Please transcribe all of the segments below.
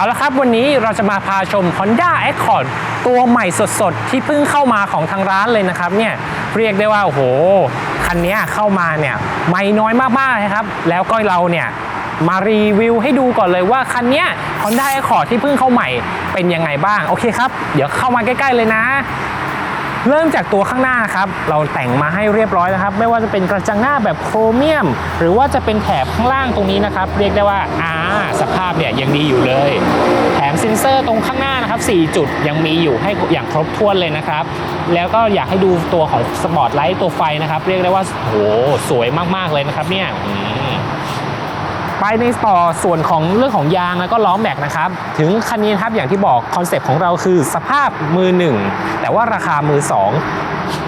เอาละครับวันนี้เราจะมาพาชม Honda Accord ตัวใหม่สดๆ ที่เพิ่งเข้ามาของทางร้านเลยนะครับเนี่ยเรียกได้ว่าโอ้โห คันนี้เข้ามาเนี่ยไม่น้อยมากๆนะครับ แล้วก็เราเนี่ยมารีวิวให้ดูก่อนเลยว่าคันนี้ Honda Accord ที่เพิ่งเข้าใหม่เป็นยังไงบ้าง โอเคครับ เดี๋ยวเข้ามาใกล้ ๆ เลยนะ เริ่มจากตัวข้างหน้าครับ เราแต่งมาให้เรียบร้อยนะครับ ไม่ว่าจะเป็นกระจังหน้าแบบโครเมียม หรือว่าจะเป็นแถบข้างล่างตรงนี้นะครับ เรียกได้ว่าอ่าสภาพเนี่ยยังดีอยู่เลย แถมเซ็นเซอร์ตรงข้างหน้านะครับ 4 จุดยังมีอยู่ให้อย่างครบถ้วนเลยนะครับ แล้วก็อยากให้ดูตัวของสปอร์ตไลท์ตัวไฟนะครับ เรียกได้ว่าโหสวยมากๆเลยนะครับเนี่ย ไปในต่อส่วนของเรื่องของยางแล้วก็ล้อแม็กนะครับ ถึงคันนี้ครับอย่างที่บอกคอนเซปต์ของเราคือสภาพมือหนึ่งแต่ว่าราคามือสอง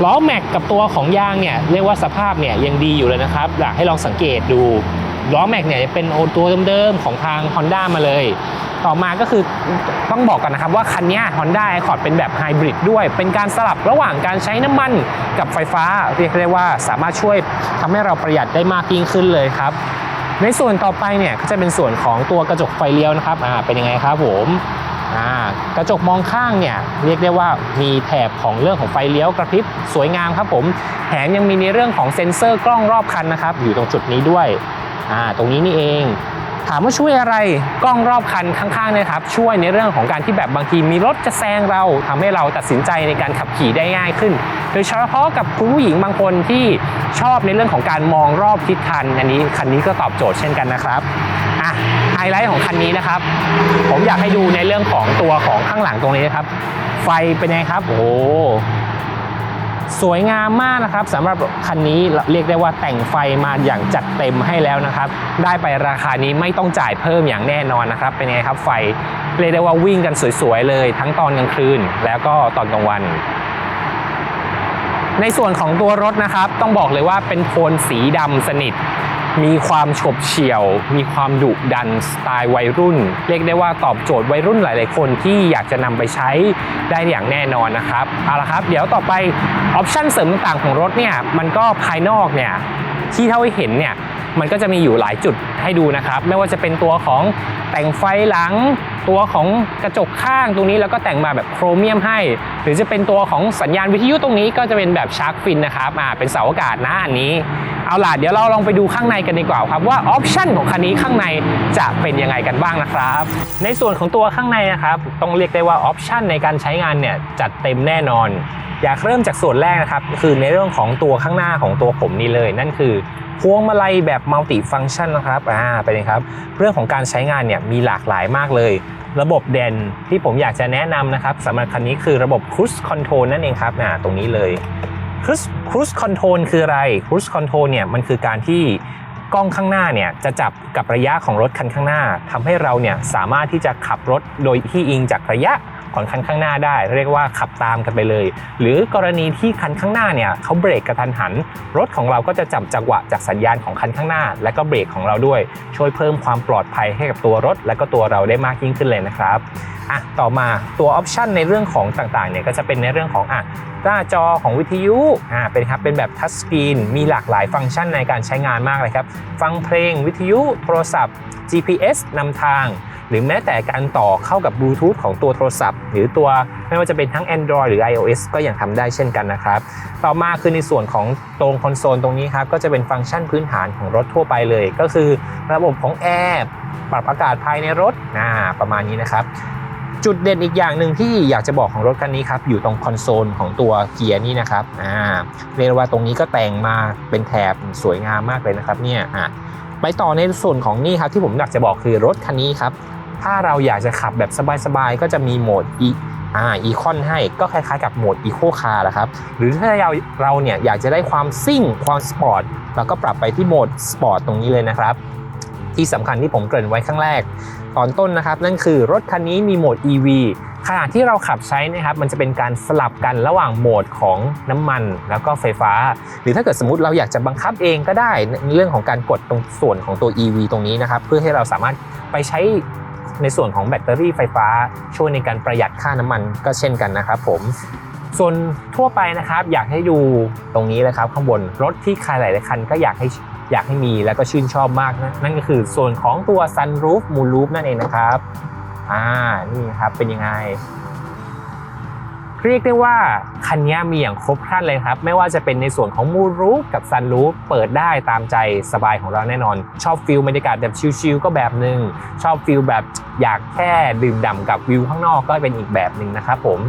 ล้อแม็กกับตัวของยางเนี่ยเรียกว่าสภาพเนี่ยยังดีอยู่เลยนะครับอยากให้ลองสังเกตดูล้อแม็กเนี่ยเป็นโอตัวเดิมๆของทาง Honda มาเลย ต่อมาก็คือต้องบอกกันนะครับว่าคันนี้ Honda Accord เป็นแบบไฮบริดด้วย เป็นการสลับระหว่างการใช้น้ำมันกับไฟฟ้า เรียกได้ว่าสามารถช่วยทำให้เราประหยัดได้มากยิ่งขึ้นเลยครับ ในส่วนต่อไปเนี่ยก็จะเป็นส่วนของตัวกระจกไฟเลี้ยวนะครับอ่าเป็นยังไงครับผมอ่ากระจกมองข้างเนี่ยเรียกได้ว่ามีแถบของเรื่องของไฟเลี้ยวกระพริบสวยงามครับผมแถมยังมีในเรื่องของเซ็นเซอร์กล้องรอบคันนะครับอยู่ตรงจุดนี้ด้วย อ่าตรงนี้นี่เองถามว่าช่วยอะไรกล้องรอบคันข้างๆนะครับ ช่วยในเรื่องของการที่แบบบางทีมีรถจะแซงเราทำให้เราตัดสินใจในการขับขี่ได้ง่ายขึ้น โดยเฉพาะกับคุณผู้หญิงบางคนที่ชอบในเรื่องของการมองรอบทิศคันอันนี้คันนี้ก็ตอบโจทย์เช่นกันนะครับอะไฮไลท์ของคันนี้นะครับ ผมอยากให้ดูในเรื่องของตัวของข้างหลังตรงนี้นะครับ ไฟเป็นไงครับโอ้ สวยงามมากนะครับสำหรับคันนี้เรียกได้ว่าแต่งไฟมาอย่างจัดเต็มให้แล้วนะครับ ได้ไปราคานี้ไม่ต้องจ่ายเพิ่มอย่างแน่นอนนะครับ เป็นไงครับไฟเรียกได้ว่าวิ่งกันสวยๆเลย ทั้งตอนกลางคืนแล้วก็ตอนกลางวัน ในส่วนของตัวรถนะครับ ต้องบอกเลยว่าเป็นโทนสีดำสนิท มีความฉบเฉี่ยว มีความดุดันสไตล์วัยรุ่น เรียกได้ว่าตอบโจทย์วัยรุ่นหลาย ๆ คนที่อยากจะนำไปใช้ได้อย่างแน่นอนนะครับเอาละครับเดี๋ยวต่อไปออปชันเสริมต่างๆของรถเนี่ยมันก็ภายนอกเนี่ยที่เท่าที่เห็นเนี่ยมันก็จะมีอยู่หลายจุดให้ดูนะครับ ไม่ว่าจะเป็นตัวของแต่งไฟหลัง ตัวของกระจกข้างตรงนี้แล้วก็แต่งมาแบบโครเมียมให้ หรือจะเป็นตัวของสัญญาณวิทยุตรงนี้ก็จะเป็นแบบชาร์กฟินนะครับอ่าเป็นเสาอากาศนะอันนี้ เอาล่ะเดี๋ยวเราลองไปดูข้างในกันดีกว่าครับว่าออปชันของคันนี้ข้างในจะเป็นยังไงกันบ้างนะครับ ในส่วนของตัวข้างในนะครับต้องเรียกได้ว่าออปชันในการใช้งานเนี่ยจัดเต็มแน่นอน อยากเริ่มจากส่วนแรกนะครับคือในเรื่องของตัวข้างหน้าของตัวผมนี่เลย นั่นคือพวงมาลัยแบบมัลติฟังชันนะครับอ่าเป็นไงครับ เรื่องของการใช้งานเนี่ยมีหลากหลายมากเลย ระบบเด่นที่ผมอยากจะแนะนำนะครับสำหรับคันนี้คือระบบ Cruise Control นั่นเองครับอ่าตรงนี้เลย ครูสครูสคอนโทรลคืออะไรครูสคอนโทรลเนี่ยมันคือการที่กล้องข้างหน้าเนี่ยจะจับกับระยะของรถคันข้างหน้าทำให้เราเนี่ยสามารถที่จะขับรถโดยที่อิงจากระยะ ของคันข้างหน้าได้ เรียกว่าขับตามกันไปเลย หรือกรณีที่คันข้างหน้าเนี่ยเขาเบรกกระทันหัน รถของเราก็จะจับจังหวะจากสัญญาณของคันข้างหน้า และก็เบรกของเราด้วย ช่วยเพิ่มความปลอดภัยให้กับตัวรถ และก็ตัวเราได้มากยิ่งขึ้นเลยนะครับอะต่อมาตัวออปชันในเรื่องของต่างๆเนี่ยก็จะเป็นในเรื่องของอะหน้าจอของวิทยุอ่าเป็นครับเป็นแบบทัชสกรีนมีหลากหลายฟังก์ชันในการใช้งานมากเลยครับ ฟังเพลงวิทยุโทรศัพท์ GPS นำทาง หรือแม้แต่การต่อเข้ากับบลูทูธของตัวโทรศัพท์ หรือตัวไม่ว่าจะเป็นทั้ง Android หรือ iOS ก็ยังทำได้เช่นกันนะครับ ต่อมาคือในส่วนของตรงคอนโซลตรงนี้ครับก็จะเป็นฟังก์ชันพื้นฐานของรถทั่วไปเลย ก็คือระบบของแอร์ปรับอากาศภายในรถอ่าประมาณนี้นะครับจุดเด่นอีกอย่างหนึ่งที่อยากจะบอกของรถคันนี้ครับอยู่ตรงคอนโซลของตัวเกียร์นี่นะครับอ่าเรียกว่าตรงนี้ก็แต่งมาเป็นแถบสวยงามมากเลยนะครับเนี่ยอะไปต่อในส่วนของนี่ครับที่ผมอยากจะบอกคือรถคันนี้ครับ ถ้าเราอยากจะขับแบบสบายๆ ก็จะมีโหมด e อ่าอีคอนให้ก็คล้ายๆกับโหมดอีโคคาร์แหละครับ หรือถ้าเราเราเนี่ยอยากจะได้ความซิ่งความสปอร์ตเราก็ปรับไปที่โหมดสปอร์ตตรงนี้เลยนะครับ ที่สำคัญที่ผมเกริ่นไว้ข้างแรก ตอนต้นนะครับ นั่นคือรถคันนี้มีโหมด EV ขณะที่เราขับใช้นะครับมันจะเป็นการสลับกันระหว่างโหมดของน้ำมันแล้วก็ไฟฟ้า หรือถ้าเกิดสมมติเราอยากจะบังคับเองก็ได้ในเรื่องของการกดตรงส่วนของตัว EV ตรงนี้นะครับเพื่อให้เราสามารถไปใช้ ในส่วนของแบตเตอรี่ไฟฟ้าช่วยในการประหยัดค่าน้ำมันก็เช่นกันนะครับผมส่วนทั่วไปนะครับอยากให้ดูตรงนี้เลยครับข้างบนรถที่ใครหลายๆคันก็อยากให้อยากให้มีแล้วก็ชื่นชอบมากนะนั่นก็คือส่วนของตัว sunroof moonroof นั่นเองนะครับอ่านี่ครับเป็นยังไง เรียกได้ว่าคันนี้มีอย่างครบครันเลยครับ ไม่ว่าจะเป็นในส่วนของมูรูฟกับซันรูฟเปิดได้ตามใจสบายของเราแน่นอน ชอบฟิลบรรยากาศแบบชิลๆก็แบบหนึ่งชอบฟิลแบบอยากแค่ดื่มด่ำกับวิวข้างนอกก็เป็นอีกแบบหนึ่งนะครับผม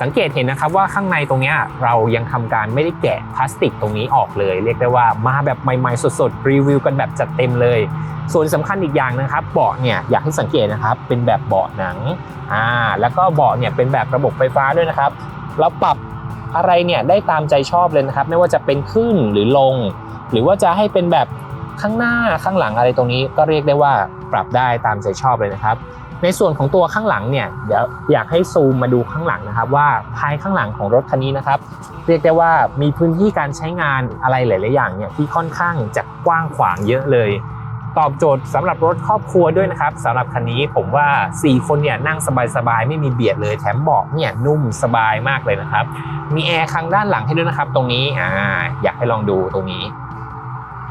สังเกตเห็นนะครับว่าข้างในตรงเนี้ยเรายังทำการไม่ได้แกะพลาสติกตรงนี้ออกเลย เรียกได้ว่ามาแบบใหม่ๆสดๆรีวิวกันแบบจัดเต็มเลย ส่วนสำคัญอีกอย่างนะครับเบาะเนี่ยอยากให้สังเกตนะครับเป็นแบบเบาะหนังอ่าแล้วก็เบาะเนี่ยเป็นแบบระบบไฟฟ้าด้วยนะครับ เราปรับอะไรเนี่ยได้ตามใจชอบเลยนะครับ ไม่ว่าจะเป็นขึ้นหรือลง หรือว่าจะให้เป็นแบบข้างหน้าข้างหลังอะไรตรงนี้ก็เรียกได้ว่าปรับได้ตามใจชอบเลยนะครับ ในส่วนของตัวข้างหลังเนี่ยเดี๋ยวอยากให้ซูมมาดูข้างหลังนะครับว่าภายข้างหลังของรถคันนี้นะครับเรียกได้ว่ามีพื้นที่การใช้งานอะไรหลาย ๆ อย่างเนี่ยที่ค่อนข้างจะกว้างขวางเยอะเลย ตอบโจทย์สำหรับรถครอบครัวด้วยนะครับสำหรับคันนี้ผมว่า 4 คนเนี่ยนั่งสบาย ๆ ไม่มีเบียดเลยแถมเบาะเนี่ยนุ่มสบายมากเลยนะครับมีแอร์ข้างด้านหลังให้ด้วยนะครับตรงนี้อ่าอยากให้ลองดูตรงนี้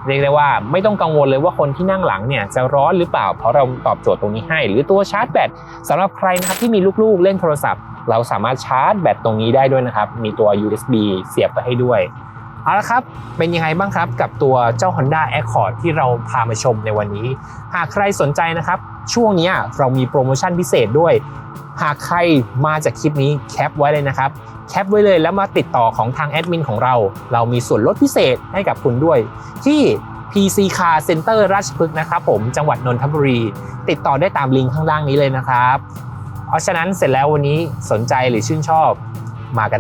เรียกได้ว่าไม่ต้องกังวลเลยว่าคนที่นั่งหลังเนี่ยจะร้อนหรือเปล่า เพราะเราตอบโจทย์ตรงนี้ให้ หรือตัวชาร์จแบตสำหรับใครนะครับที่มีลูกๆเล่นโทรศัพท์ เราสามารถชาร์จแบตตรงนี้ได้ด้วยนะครับมีตัว USB เสียบไปให้ด้วย เอาละครับ เป็นยังไงบ้างครับกับตัวเจ้า Honda Accord ที่เราพามาชมในวันนี้ หากใครสนใจนะครับ ช่วงนี้เรามีโปรโมชั่นพิเศษด้วย หากใครมาจากคลิปนี้แคปไว้เลยนะครับ แคปไว้เลยแล้วมาติดต่อของทางแอดมินของเรา เรามีส่วนลดพิเศษให้กับคุณด้วย ที่ PC Car Center ราชพฤกษ์นะครับผมจังหวัดนนทบุรี ติดต่อได้ตามลิงก์ข้างล่างนี้เลยนะครับ เพราะฉะนั้นเสร็จแล้ววันนี้สนใจหรือชื่นชอบมากัน